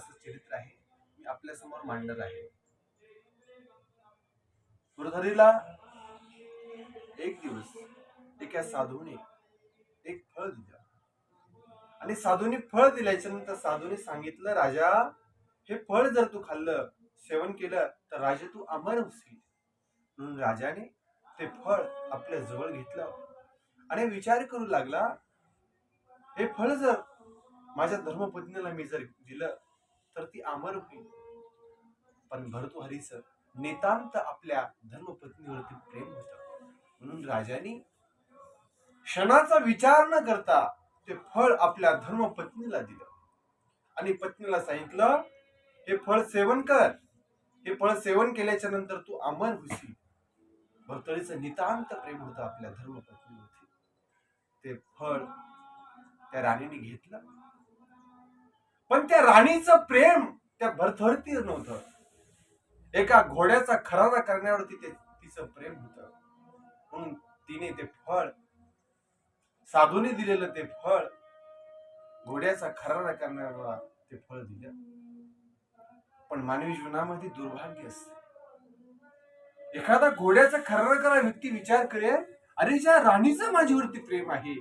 असं चरित्र आहे मी आपल्यासमोर मांडत आहे. पुरधरीला एक दिवस एका साधूने एक फळ दिलं. आणि साधूने फळ दिल्याच्या नंतर साधूने सांगितलं राजा हे फळ जर तू खाल्लं सेवन केलं तर राजा तू अमर होशील. म्हणून राजाने ते फळ आपल्या जवळ घेतलं आणि विचार करू लागला हे फळ जर माझ्या धर्मपत्नीला मी जर दिलं तर ती अमर होईल. पण भरतुहरीच नितांत आपल्या धर्मपत्नीवरती प्रेम होत. म्हणून राजाने क्षणाचा विचार न करता ते फळ आपल्या धर्मपत्नीला दिलं. आणि पत्नीला सांगितलं हे फळ सेवन कर. हे फळ सेवन केल्याच्यानंतर तू अमर होशील. भरतळीचं नितांत प्रेम होतं आपल्या धर्मपत्नीवरती. ते फळ त्या राणीने घेतलं. पण त्या राणीचं प्रेम त्या भरथरती नव्हतं. एका घोड्याचा खरारा करण्यावरती ते तिचं प्रेम होत. म्हणून तिने ते फळ साधूने दिलेलं ते फळ घोड्याचा खरारा करण्यावर ते फळ दिलं. पण मानवी जीवनामध्ये दुर्भाग्य असते. एखादा घोड्याचा खरारा करा व्यक्ती विचार करेल अरे ज्या राणीचं माझ्यावरती प्रेम आहे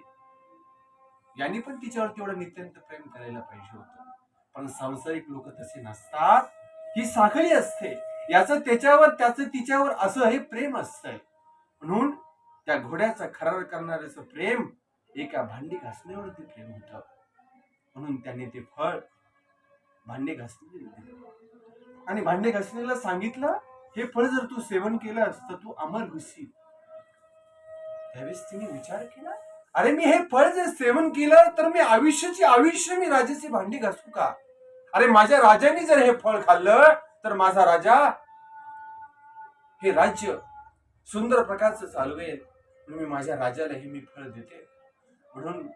यांनी पण तिच्यावर तेवढं नित्यंत प्रेम करायला पाहिजे होतं. पण सांसारिक लोक तसे नसतात. ही साखळी असते. याचं त्याच्यावर त्याचं तिच्यावर असं हे प्रेम असतंय. म्हणून त्या घोड्याचा खरार करणाऱ्याचं प्रेम एका भांडी घासण्यावरती प्रेम होतं. म्हणून त्याने ते फळ भांडे घासणीला आणि भांडे घासण्याला सांगितलं हे फळ जर तू सेवन केलं तर तू अमर होशील. त्यावेळेस तिने विचार केला अरे मी हे फळ जर सेवन केलं तर मी आयुष्याची आयुष्य मी राजाची भांडी घासू का? अरे माझ्या राजाने जर हे फळ खाल्लं तर माझा राजा हे राज्य सुंदर प्रकारचं चालवेल. म्हणून मी माझ्या राजाला हे मी फळ देते. म्हणून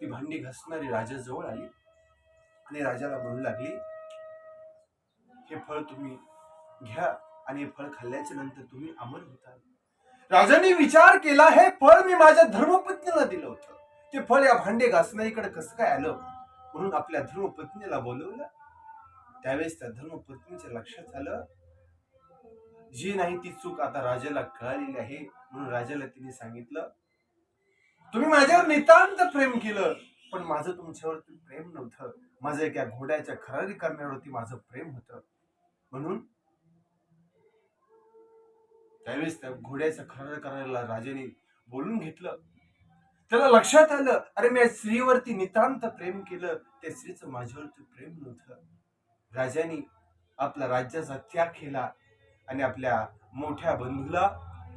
ती भांडी घासणारी राजाजवळ आली आणि राजाला म्हणू लागली हे फळ तुम्ही घ्या आणि हे फळ खाल्ल्याच्या नंतर तुम्ही अमर होता. राजाने विचार केला हे फळ मी माझ्या धर्मपत्नीला दिलं होतं. ते फळ या भांडे घासणारीकडे कसं काय आलं? म्हणून आपल्या धर्मपत्नीला बोलवलं. त्यावेळेस त्या धर्मपत्नीच्या लक्षात आलं जी नाही ती चूक आता राजाला कळालेली आहे. म्हणून राजाला तिने सांगितलं तुम्ही माझ्यावर नितांत प्रेम केलं पण माझं तुमच्यावरती प्रेम नव्हतं. माझं एका घोड्याच्या खरारी करण्यावरती माझं प्रेम होतं. म्हणून त्यावेळेस त्या घोड्याचं खरार करायला राजाने बोलून घेतलं. त्याला लक्षात आलं अरे मी स्त्रीवरती नितांत प्रेम केलं त्या स्त्रीचं माझ्यावरती प्रेम नव्हतं. राजाने आपला राज्याचा त्याग केला आणि आपल्या मोठ्या बंधूला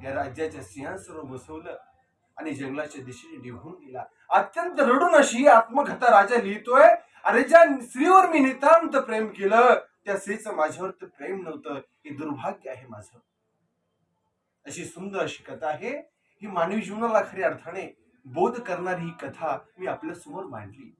या राज्याच्या सिंहासनावर बसवलं आणि जंगलाच्या दिशेने निघून गेला. अत्यंत रडून अशी आत्मकथा राजा लिहितोय अरे ज्या स्त्रीवर मी नितांत प्रेम केलं त्या स्त्रीचं माझ्यावरती प्रेम नव्हतं. हे दुर्भाग्य आहे माझं. अशी सुंदर अशी कथा आहे. ही मानवी जीवनाला खऱ्या अर्थाने बोध करणारी ही कथा मी आपल्यासमोर मांडली.